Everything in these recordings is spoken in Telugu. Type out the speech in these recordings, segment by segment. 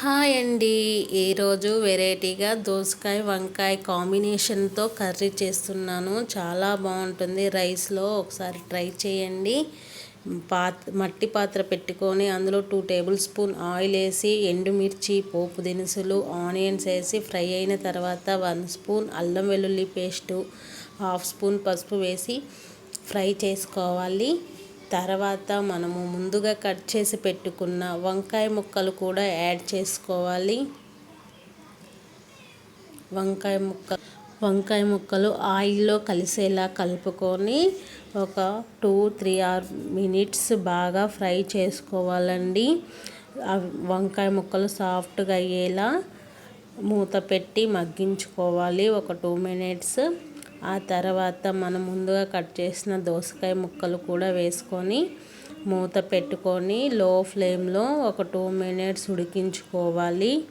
హాయ్ అండి. ఈరోజు వెరైటీగా దోసకాయ వంకాయ కాంబినేషన్తో కర్రీ చేస్తున్నాను. చాలా బాగుంటుంది. రైస్లో ఒకసారి ట్రై చేయండి. పాత్ మట్టి పాత్ర పెట్టుకొని అందులో టూ టేబుల్ స్పూన్ ఆయిల్ వేసి ఎండుమిర్చి పోపు దినుసులు ఆనియన్స్ వేసి ఫ్రై అయిన తర్వాత వన్ స్పూన్ అల్లం వెల్లుల్లి పేస్టు హాఫ్ స్పూన్ పసుపు వేసి ఫ్రై చేసుకోవాలి. తర్వాత మనము ముందుగా కట్ చేసి పెట్టుకున్న వంకాయ ముక్కలు కూడా యాడ్ చేసుకోవాలి. వంకాయ ముక్క వంకాయ ముక్కలు ఆయిల్లో కలిసేలా కలుపుకొని ఒక టూ త్రీ ఆర్ మినిట్స్ బాగా ఫ్రై చేసుకోవాలండి. వంకాయ ముక్కలు సాఫ్ట్గా అయ్యేలా మూత పెట్టి మగ్గించుకోవాలి ఒక టూ మినిట్స్. ఆ తర్వాత మనం ముందుగా కట్ చేసిన దోసకాయ ముక్కలు కూడా వేసుకొని మూత పెట్టుకొని లో ఫ్లేమ్లో ఒక టూ మినిట్స్ ఉడికించుకోవాలి.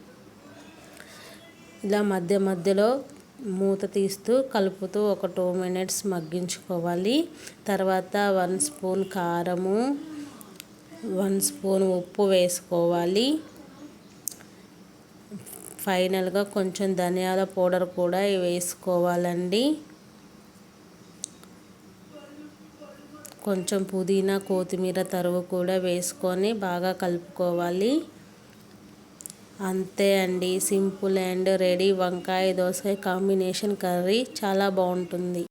ఇలా మధ్య మధ్యలో మూత తీస్తూ కలుపుతూ ఒక టూ మినిట్స్ మగ్గించుకోవాలి. తర్వాత వన్ స్పూన్ కారము వన్ స్పూన్ ఉప్పు వేసుకోవాలి. ఫైనల్గా కొంచెం ధనియాల పౌడర్ కూడా వేసుకోవాలండి. కొంచెం పుదీనా కొత్తిమీర తరువు కూడా వేసుకొని బాగా కలుపుకోవాలి. అంతే అండి. Simple and ready. వంకాయ దోసకాయ కాంబినేషన్ కర్రీ చాలా బాగుంటుంది.